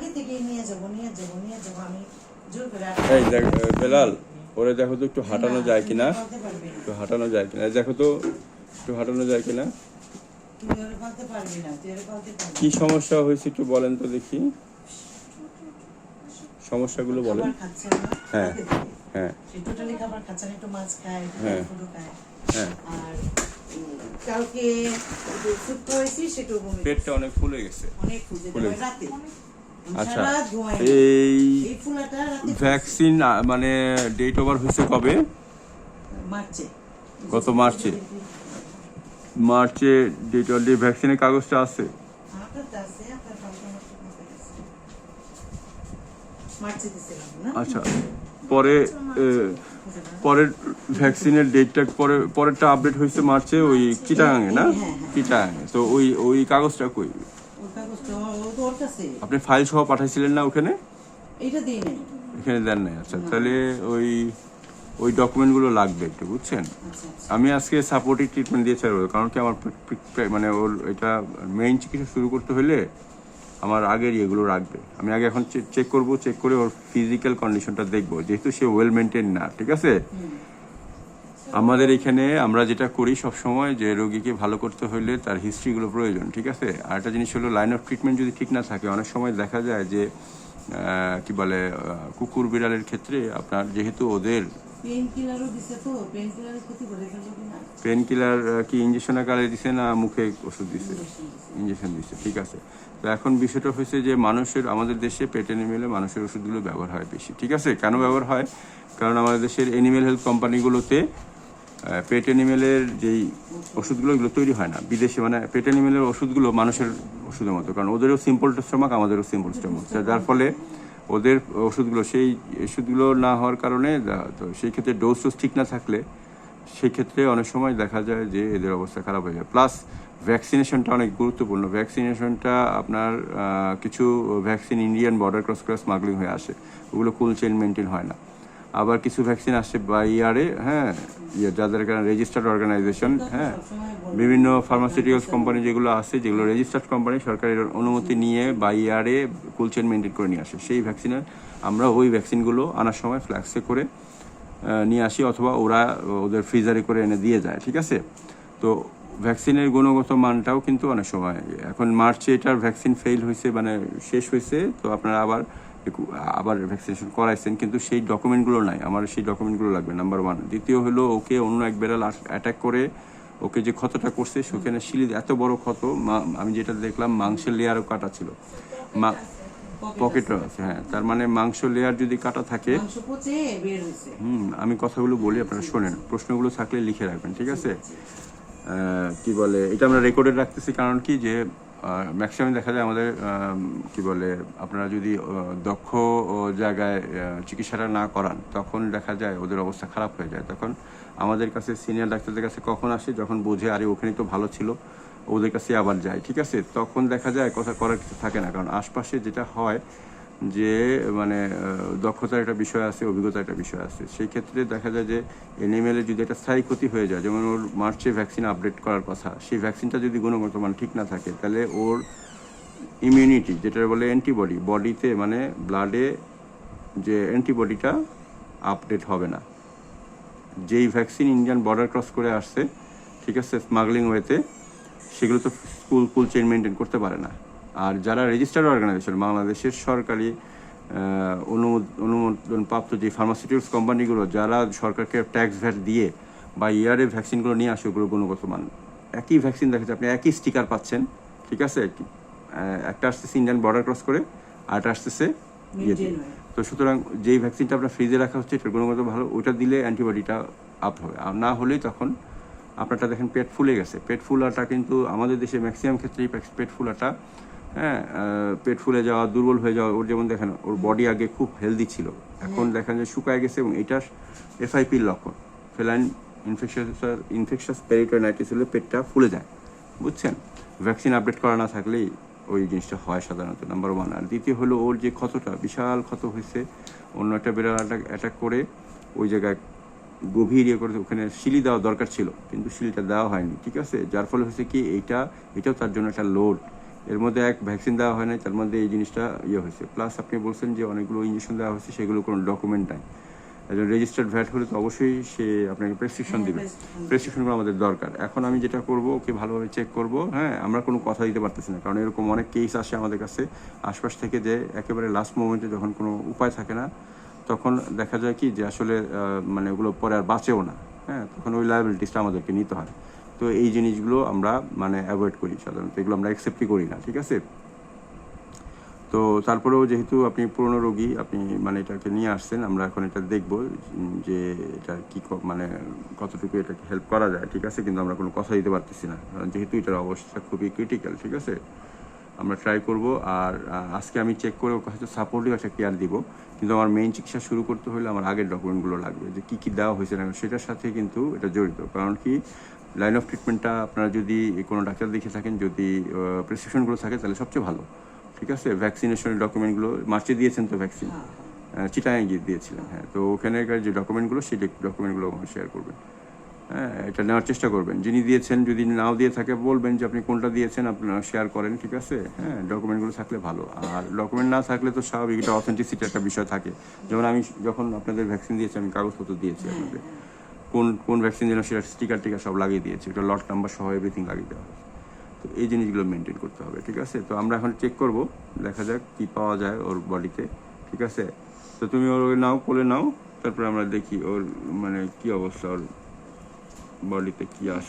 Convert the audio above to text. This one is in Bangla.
আগে থেকে নিয়ে যাব নিয়ে যাব নিয়ে যাব আমি জোর করে এই দেখ বেলাল ওরে দেখো তো একটু হাঁটানো যায় কিনা? একটু হাঁটানো যায় কিনা? দেখো তো একটু হাঁটানো যায় কিনা? কি সমস্যা হয়েছে একটু বলেন তো দেখি। সমস্যাগুলো বলেন। হ্যাঁ। হ্যাঁ। টোটালি খাবার খাচ্ছে একটু মাছ খায় হ্যাঁ। হ্যাঁ। আর কালকে খাওয়াইছি পেটটা অনেক ফুলে গেছে। অনেক ফুলে দেয় রাতে। আচ্ছা। এই ভ্যাকসিন মানে ডেট ওভার হয়েছে কবে? গত মার্চে। মার্চে ডেট অলরেডি ভ্যাকসিনের কাগজটা আছে? আচ্ছা পরে পরের ভ্যাকসিনের ডেটটা পরে পরেরটা আপডেট হয়েছে মার্চে ওই কিটাগাঙে না? হ্যাঁ, হ্যাঁ। কিটাগাঙে তো ওই ওই কাগজটা কই? কাছে। আপনি ফাইল সহ পাঠাইছিলেন না ওখানে? এইটা দিই নাই। এখানে দেন নাই। আচ্ছা তাহলে ওই ওই ডকুমেন্টগুলো লাগবে একটু বুঝছেন? আচ্ছা, আচ্ছা। আমি আজকে সাপোর্টিভ ট্রিটমেন্ট দিয়ে ছাড়বো কারণ কি আমার মানে ওর এটা মেইন চিকিৎসা শুরু করতে হলে আমার আগের ইয়েগুলো রাখবে। আমি আগে এখন চেক করব চেক করে ওর ফিজিক্যাল কন্ডিশনটা দেখব যেহেতু সে ওয়েল মেনটেন না ঠিক আছে? আমাদের এখানে আমরা যেটা করি সব সময় যে রোগীকে ভালো করতে হলে তার হিস্ট্রিগুলো প্রয়োজন ঠিক আছে? আর একটা জিনিস হলো লাইন অফ ট্রিটমেন্ট যদি ঠিক না থাকে অনেক সময় দেখা যায় যে কি বলে কুকুর বিড়ালের ক্ষেত্রে আপনার যেহেতু ওদের? পেন কিলার কি ইঞ্জেকশন আকারে দিছে না মুখে ওষুধ দিছে? ইঞ্জেকশন দিছে। ঠিক আছে। তো এখন বিষয়টা হয়েছে যে মানুষের আমাদের দেশে পেট এনিমেলে মানুষের ওষুধগুলো ব্যবহার হয় বেশি ঠিক আছে? কেন ব্যবহার হয়? কারণ আমাদের দেশের এনিমেল হেলথ কোম্পানিগুলোতে পেট এনিমেলের যেই ওষুধগুলো এগুলো তৈরি হয় না। বিদেশে মানে পেট এনিমেলের ওষুধগুলো মানুষের ওষুধের মতো কারণ ওদেরও সিম্পল স্টমাক আমাদেরও সিম্পল স্টমাক যার ফলে ওদের ওষুধগুলো সেই ওষুধগুলো না হওয়ার কারণে তো সেই ক্ষেত্রে ডোজ টোজ ঠিক না থাকলে সেই ক্ষেত্রে অনেক সময় দেখা যায় যে এদের অবস্থা খারাপ হয়ে যায়। প্লাস ভ্যাকসিনেশনটা অনেক গুরুত্বপূর্ণ। ভ্যাকসিনেশনটা আপনার কিছু vaccine Indian border cross cross smuggling হয়ে আসে। ওগুলো কুল চেন মেনটেন হয় না। আবার কিছু ভ্যাকসিন আসছে বাই ইয়ারে হ্যাঁ ইয়ে যাদের কারণে রেজিস্টার্ড অর্গানাইজেশন হ্যাঁ বিভিন্ন ফার্মাসিউটিক্যালস কোম্পানি যেগুলো আছে, যেগুলো রেজিস্টার্ড কোম্পানি সরকারের অনুমতি নিয়ে বাই ইয়ারে কুল চেন মেনটেন করে নিয়ে আসে। সেই ভ্যাকসিনের আমরা ওই ভ্যাকসিনগুলো আনার সময় ফ্ল্যাক্সে করে নিয়ে আসি অথবা ওরা ওদের ফ্রিজারে করে এনে দিয়ে যায়, ঠিক আছে? তো ভ্যাকসিনের গুণগত মানটাও কিন্তু অনেক সময়, এখন মার্চে এটার ভ্যাকসিন ফেল হয়েছে মানে শেষ হয়েছে, তো আপনারা আবার আবার ভ্যাকসিনেশন করাইছেন কিন্তু সেই ডকুমেন্টগুলো নাই। আমার সেই ডকুমেন্টগুলো লাগবে নাম্বার ওয়ান দ্বিতীয় হলো ওকে অন্য এক বেড়াল অ্যাটাক করে ওকে যে ক্ষতটা করছে সেখানে শিলি এত বড় ক্ষত আমি যেটা দেখলাম মাংসের লেয়ারও কাটা ছিল। মা পকেটও আছে হ্যাঁ। তার মানে মাংস লেয়ার যদি কাটা থাকে হুম আমি কথাগুলো বলি আপনারা শোনেন। প্রশ্নগুলো থাকলে লিখে রাখবেন ঠিক আছে? কি বলে এটা আমরা রেকর্ডে রাখতেছি কারণ কি যে ম্যাক্সিমাম দেখা যায় আমাদের আম, কি বলে আপনারা যদি দক্ষ জায়গায় চিকিৎসাটা না করান তখন দেখা যায় ওদের অবস্থা খারাপ হয়ে যায়। তখন আমাদের কাছে সিনিয়র ডাক্তারদের কাছে কখন আসে যখন বোঝে আরে ওখানে তো ভালো ছিল ওদের কাছে আবার যায় ঠিক আছে? তখন দেখা যায় কথা করার কিছু থাকে না। কারণ আশপাশে যেটা হয় যে মানে দক্ষতার একটা বিষয় আছে, অভিজ্ঞতার একটা বিষয় আছে। সেই ক্ষেত্রে দেখা যায় যে এনিমেলের যদি একটা স্থায়ী ক্ষতি হয়ে যায়, যেমন ওর মার্চে ভ্যাকসিন আপডেট করার কথা, সেই ভ্যাকসিনটা যদি গুণগত মান ঠিক না থাকে, তাহলে ওর ইমিউনিটি যেটা বলে অ্যান্টিবডি বডিতে মানে ব্লাডে যে অ্যান্টিবডিটা আপডেট হবে না। যেই ভ্যাকসিন ইন্ডিয়ান বর্ডার ক্রস করে আসছে, ঠিক আছে স্মাগলিং ওয়েতে সেগুলো তো স্কুল কুল চেইন মেনটেন করতে পারে না। আর যারা রেজিস্টার্ড অর্গানাইজেশন বাংলাদেশের সরকারি অনুমোদন প্রাপ্ত যে ফার্মাসিউটিক্যালস কোম্পানিগুলো যারা সরকারকে ট্যাক্স ভ্যাট দিয়ে বা ইয়ারে ভ্যাকসিনগুলো নিয়ে আসে ওগুলো গুণগত মান। একই ভ্যাকসিন দেখা যাচ্ছে আপনি একই স্টিকার পাচ্ছেন ঠিক আছে? একটা আসতেছে ইন্ডিয়ান বর্ডার ক্রস করে আর একটা আসতেছে ইয়ে তো সুতরাং যেই ভ্যাকসিনটা আপনার ফ্রিজে রাখা হচ্ছে এটার গুণগত ভালো ওইটা দিলে অ্যান্টিবডিটা আপ হবে। আর না হলেই তখন আপনারটা দেখেন পেট ফুলে গেছে। পেট ফুলাটা কিন্তু আমাদের দেশে ম্যাক্সিমাম ক্ষেত্রেই পেট ফুলাটা হ্যাঁ পেট ফুলে যাওয়া দুর্বল হয়ে যাওয়া ওর যেমন দেখেন ওর বডি আগে খুব হেলদি ছিল। এখন দেখেন যে শুকায় গেছে এবং এটা এফআইপির লক্ষণ। ফেলাইন ইনফেকশাস ইনফেকশাস পেরিটোনাইটিস হলে পেটটা ফুলে যায়। বুঝছেন? ভ্যাকসিন আপডেট করা না থাকলেই ওই জিনিসটা হয় সাধারণত নাম্বার ওয়ান আর দ্বিতীয় হলো ওর যে ক্ষতটা বিশাল ক্ষত হয়েছে। অন্য একটা বিড়াল অ্যাটাক করে ওই জায়গায় গভীর ইয়ে করে ওখানে শিলি দেওয়া দরকার ছিল কিন্তু শিলিটা দেওয়া হয়নি ঠিক আছে? যার ফলে হচ্ছে কি এইটা এটাও তার জন্য একটা লোড এর মধ্যে এক ভ্যাকসিন দেওয়া হয় নাই তার মধ্যে এই জিনিসটা ইয়ে হয়েছে। প্লাস আপনি বলছেন যে অনেকগুলো ইঞ্জেকশন দেওয়া হয়েছে সেগুলো কোনো ডকুমেন্ট নাই। একজন রেজিস্টার্ড ভ্যাট হলে তো অবশ্যই সে আপনাকে প্রেসক্রিপশন দিবে। প্রেসক্রিপশনগুলো আমাদের দরকার। এখন আমি যেটা করব ওকে ভালোভাবে চেক করব হ্যাঁ আমরা কোনো কথা দিতে পারতেছি না। কারণ এরকম অনেক কেস আসে আমাদের কাছে আশপাশ থেকে যে একেবারে লাস্ট মোমেন্টে যখন কোনো উপায় থাকে না তখন দেখা যায় কি যে আসলে মানে ওগুলো পরে আর বাঁচেও না। হ্যাঁ তখন ওই লাইবিলিটিসটা আমাদেরকে নিতে হয়। তো এই জিনিসগুলো আমরা মানে অ্যাভয়েড করি সাধারণত। এগুলো আমরা অ্যাকসেপ্টই করি না, ঠিক আছে? তো তারপরেও যেহেতু আপনি পুরনো রোগী, আপনি মানে এটাকে নিয়ে আসছেন, আমরা এখন এটা দেখব যে এটা কী মানে কতটুকু এটাকে হেল্প করা যায়, ঠিক আছে? কিন্তু আমরা কোনো কথা দিতে পারতেছি না। কারণ যেহেতু এটার অবস্থা খুবই ক্রিটিক্যাল ঠিক আছে? আমরা ট্রাই করব আর আজকে আমি চেক করে ওকে হয়তো সাপোর্টিভ একটা কেয়ার দিব। কিন্তু আমার মেইন চিকিৎসা শুরু করতে হলে আমার আগের ডকুমেন্টগুলো লাগবে যে কী কী দেওয়া হয়েছে না সেটার সাথে কিন্তু এটা জড়িত। কারণ কি লাইন অফ ট্রিটমেন্টটা আপনারা যদি কোনো ডাক্তার দেখে থাকেন যদি প্রেসক্রিপশনগুলো থাকে তাহলে সবচেয়ে ভালো। ঠিক আছে? ভ্যাকসিনেশনের ডকুমেন্টগুলো মার্চে দিয়েছেন তো ভ্যাকসিন হ্যাঁ, চিটাঙে গিয়ে দিয়েছিলেন হ্যাঁ। তো ওখানেকার যে ডকুমেন্টগুলো সেই ডকুমেন্টগুলো শেয়ার করবেন। এটা নেওয়ার চেষ্টা করবেন। যিনি দিয়েছেন, যদি নাও দিয়ে থাকে, বলবেন যে আপনি কোনটা দিয়েছেন, আপনারা শেয়ার করেন, ঠিক আছে? হ্যাঁ ডকুমেন্টগুলো থাকলে ভালো। আর ডকুমেন্ট না থাকলে তো স্বাভাবিক, এটা অথেন্টিসিটি একটা বিষয় থাকে। যেমন আমি যখন আপনাদের ভ্যাকসিন দিয়েছি, আমি কাগজপত্র দিয়েছি আপনাদের। কোন কোন ভ্যাকসিন যেন সেটা স্টিকার টিকার সব লাগিয়ে দিয়েছি এটা লট নাম্বার সহ এভরিথিং লাগিয়ে দেওয়া হয়েছে। তো এই জিনিসগুলো মেনটেন করতে হবে, ঠিক আছে? তো আমরা এখন চেক করব, দেখা যাক কি পাওয়া যায় ওর বডিতে, ঠিক আছে? তো তুমি ওর নাও, কোলে নাও, তারপরে আমরা দেখি ওর মানে কি অবস্থা, ওর বডিতে কি আসে